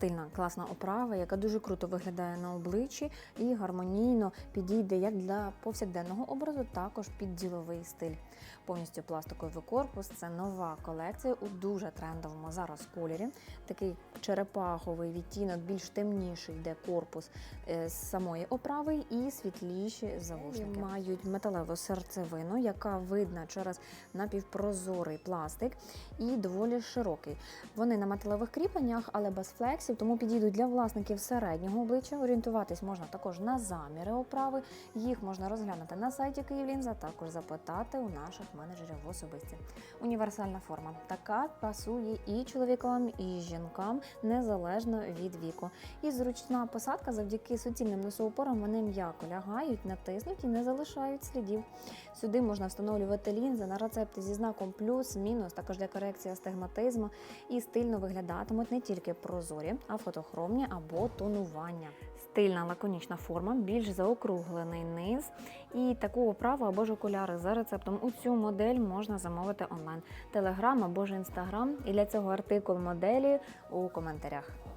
стильна, класна оправа, яка дуже круто виглядає на обличчі і гармонійно підійде як для повсякденного образу, також під діловий стиль. Повністю пластиковий корпус це нова колекція у дуже трендовому зараз кольорі. Такий черепаховий відтінок, більш темніший йде корпус е, з самої оправи і світліші завушники. Мають металеву серцевину, яка видна через напівпрозорий пластик і доволі широкий. Вони на металевих кріпленнях, але без флексів, тому підійдуть для власників середнього обличчя. Орієнтуватись можна також на заміри оправи. Їх можна розглянути на сайті Київлінза, також запитати у наших менеджерів в особисті. Універсальна форма така пасує і чоловікам, і жінкам незалежно від віку. І зручна посадка завдяки суцільним носоупорам вони м'яко лягають, натиснуть і не залишають слідів. Сюди можна встановлювати лінзи на рецепти зі знаком плюс, мінус, також для корекції астигматизму і стильно виглядатимуть не тільки прозорі, а фотохромні або тонування. Стильна лаконічна форма, більш заокруглений низ і таку оправу або ж окуляри за рецептом. У цю модель можна замовити онлайн, телеграм або ж інстаграм. І для цього артикул моделі у коментарях.